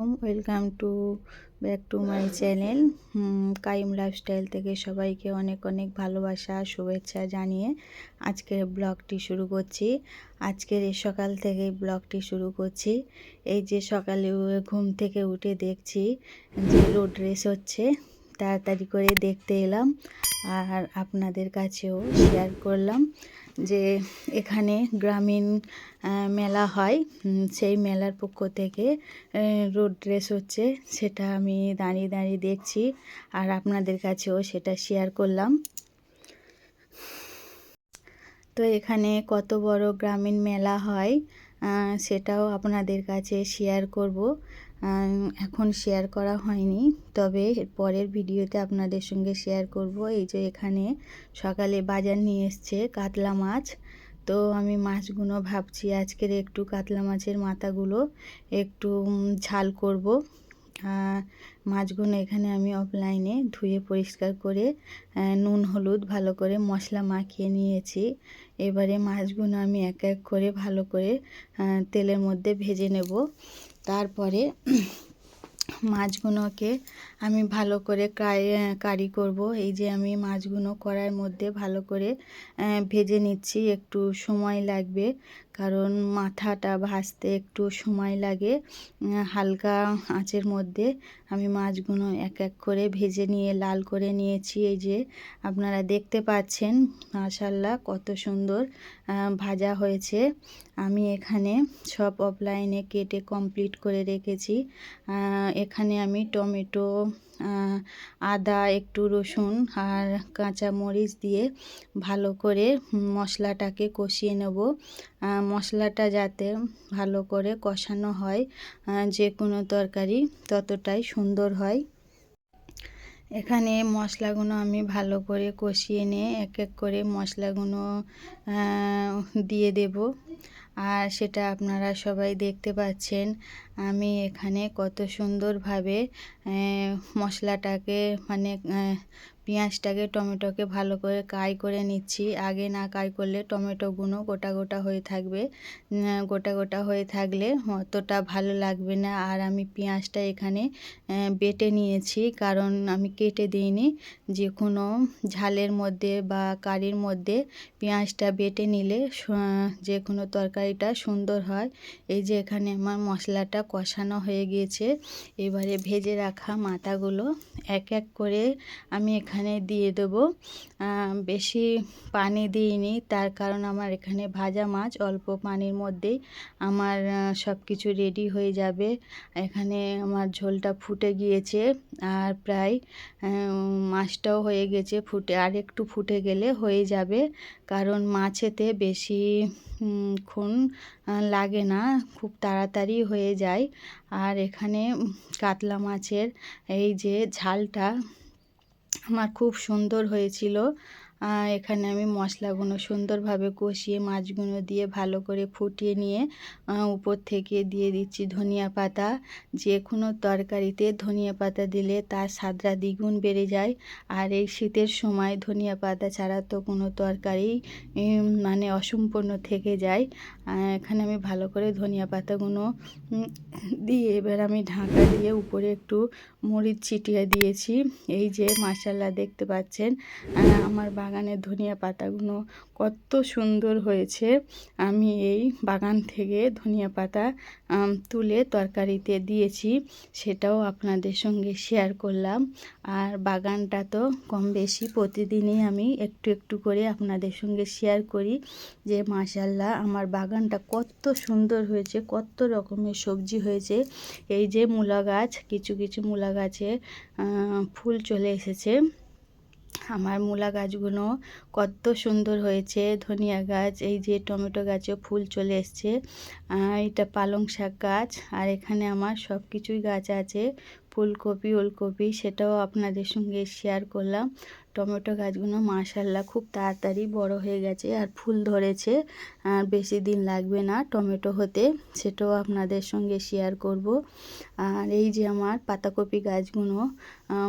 Welcome to back to my channel Qayyim lifestyle থেকে সবাইকে অনেক অনেক ভালোবাসা, শুভেচ্ছা জানিয়ে আজকের ব্লগটি শুরু করছি। আজকের এই সকাল থেকে ব্লগটি শুরু করছি। এই যে সকালে ঘুম থেকে উঠে দেখছি যে রোড রেস হচ্ছে। তাড়াতাড়ি করে দেখতে এলাম আর আপনাদের কাছেও শেয়ার করলাম যে এখানে গ্রামীণ মেলা হয়। সেই মেলার পক্ষ থেকে রোড রেস হচ্ছে সেটা আমি দাঁড়িয়ে দাঁড়িয়ে দেখছি আর আপনাদের কাছেও সেটা শেয়ার করলাম। তো এখানে কত বড় গ্রামীণ মেলা হয়? সেটাও আপনাদের কাছে শেয়ার করব। এখন শেয়ার করা হয়নি, তবে পরের ভিডিওতে আপনাদের সঙ্গে শেয়ার করব। এই যে এখানে সকালে বাজার নিয়ে এসছে কাতলা মাছ। তো আমি মাছগুলো ভাবছি আজকের একটু কাতলা মাছের মাথাগুলো একটু ঝাল করব। মাছগুলো এখানে আমি অফলাইনে ধুয়ে পরিষ্কার করে নুন, হলুদ ভালো করে মশলা মাখিয়ে নিয়েছি। এবারে মাছগুলো আমি এক এক করে ভালো করে তেলের মধ্যে ভেজে নেব। তারপরে মাছগুলোকে আমি ভালো করে কারি করব। এই যে আমি মাছগুলো করার মধ্যে ভালো করে ভেজে নিচ্ছি, একটু সময় লাগবে। কারণ মাথাটা ভাজতে একটু সময় লাগে হালকা আঁচের মধ্যে। আমি মাছগুলো এক এক করে ভেজে নিয়ে, লাল করে নিয়েছি। এই যে আপনারা দেখতে পাচ্ছেন মাশাল্লাহ কত সুন্দর ভাজা হয়েছে। আমি এখানে সব অফলাইনে কেটে কমপ্লিট করে রেখেছি। এখানে আমি টমেটো আদা, একটু রসুন আর কাঁচা মরিচ দিয়ে ভালো করে মশলাটাকে কষিয়ে নেব। মশলাটা যাতে ভালো করে কষানো হয় যে কোনো তরকারি ততটাই সুন্দর হয়। এখানে মশলাগুলো আমি ভালো করে কষিয়ে নিয়ে এক এক করে মশলাগুলো দিয়ে দেব। আর সেটা আপনারা সবাই দেখতে পাচ্ছেন। আমি এখানে কত সুন্দরভাবে মশলাটাকে মানে পেঁয়াজটাকে টমেটোকে ভালো করে কাই করে নিচ্ছি। আগে না কাই করলে টমেটোগুলো গোটা গোটা হয়ে থাকবে। গোটা গোটা হয়ে থাকলে অতটা ভালো লাগবে না। আর আমি পেঁয়াজটা এখানে বেটে নিয়েছি। কারণ আমি কেটে দিইনি। যে কোনো ঝালের মধ্যে বা কারির মধ্যে পেঁয়াজটা বেটে নিলে যে কোনো তরকারিটা সুন্দর হয়। এই যে এখানে আমার মশলাটা কষানো হয়ে গিয়েছে। এবারে ভেজে রাখা মাথাগুলো এক এক করে আমি এখানে দিয়ে দেবো। বেশি পানি দিইনি। তার কারণ আমার এখানে ভাজা মাছ অল্প পানির মধ্যেই আমার সব কিছু রেডি হয়ে যাবে। এখানে আমার ঝোলটা ফুটে গিয়েছে আর প্রায় মাছটাও হয়ে গেছে ফুটে। আর একটু ফুটে গেলে হয়ে যাবে। কারণ মাছেতে বেশি ক্ষণ লাগে না। খুব তাড়াতাড়ি হয়ে যায়। আর এখানে কাতলা মাছের এই যে ঝালটা আমার খুব সুন্দর হয়েছিল। এখানে আমি মশলাগুলো সুন্দরভাবে কষিয়ে মাছগুলো দিয়ে ভালো করে ফুটিয়ে নিয়ে উপর থেকে দিয়ে দিচ্ছি ধনিয়া পাতা। যে কোনো তরকারিতে ধনিয়া পাতা দিলে তার স্বাদটা দ্বিগুণ বেড়ে যায়। আর এই শীতের সময় ধনিয়া পাতা ছাড়া তো কোনো তরকারি মানে অসম্পূর্ণ থেকে যায়। এখানে আমি ভালো করে ধনিয়া পাতাগুলো দিয়ে এবার আমি ঢাকা দিয়ে উপরে একটু মরিচ ছিটিয়ে দিয়েছি। এই যে মাসাল্লা দেখতে পাচ্ছেন আমার বাগানের ধনিয়া পাতাগুলো কত সুন্দর হয়েছে। আমি এই বাগান থেকে ধনিয়া পাতা তুলে তরকারিতে দিয়েছি, সেটাও আপনাদের সঙ্গে শেয়ার করলাম। আর বাগানটা তো কম বেশি প্রতিদিনই আমি একটু একটু করে আপনাদের সঙ্গে শেয়ার করি যে মাশাল্লাহ আমার বাগানটা কত সুন্দর হয়েছে, কত রকমের সবজি হয়েছে। এই যে মূলা গাছ, কিছু কিছু মূলা গাছে ফুল চলে এসেছে। আমার মূলা গাছগুলো কত সুন্দর হয়েছে, ধনিয়া গাছ, এই যে টমেটো গাছেও ফুল চলে এসছে এটা পালং শাক গাছ, আর এখানে আমার সব কিছুই গাছ আছে, ফুলকপি, ওলকপি, সেটাও আপনাদের সঙ্গে শেয়ার করলাম। টমেটো গাছগুলো মাশাল্লাহ খুব তাড়াতাড়ি বড় হয়ে গেছে আর ফুল ধরেছে। আর বেশি দিন লাগবে না টমেটো হতে, সেটাও আপনাদের সঙ্গে শেয়ার করব। আর এই যে আমার পাতাকপি গাছগুলো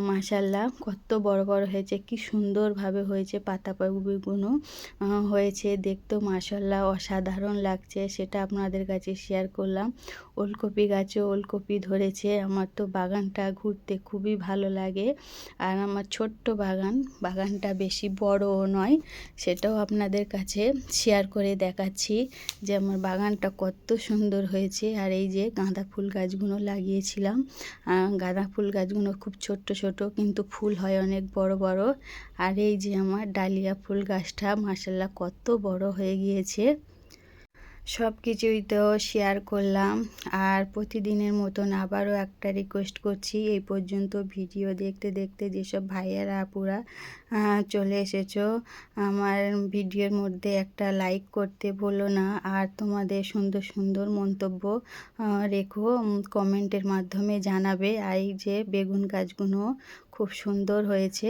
মাশাল্লাহ কত বড় বড় হয়েছে, কি সুন্দরভাবে হয়েছে পাতাকপিগুলো হয়েছে দেখতেও মাশাল্লাহ অসাধারণ লাগছে, সেটা আপনাদের কাছে শেয়ার করলাম। ওলকপি গাছে ওলকপি ধরেছে, আমার তো বাগানটা ঘুরতে খুবই ভালো লাগে। আর আমার ছোট্ট বাগান বাগানটা বেশি বড়ও নয়, সেটাও আপনাদের কাছে শেয়ার করে দেখাচ্ছি যে আমার বাগানটা কত সুন্দর হয়েছে। আর এই যে গাঁদা ফুল গাছগুলো লাগিয়েছিলাম গাঁদা ফুল গাছগুলো খুব ছোট্ট, ছোট, কিন্তু ফুল হয় অনেক বড় বড়। আর এই যে আমার ডালিয়া ফুল গাছটা মার্শাল্লাহ কত বড় হয়ে গিয়েছে। সব কিছুই তো শেয়ার করলাম। আর প্রতিদিনের মতন আবারও একটা রিকোয়েস্ট করছি। এই পর্যন্ত ভিডিও দেখতে দেখতে যেসব ভাইয়েরা, আপুরা চলে এসেছ, আমার ভিডিওর মধ্যে একটা লাইক করতে বলো না। আর তোমাদের সুন্দর সুন্দর মন্তব্য রেখো কমেন্টের মাধ্যমে জানাবে। আর এই যে বেগুন গাছগুলো খুব সুন্দর হয়েছে।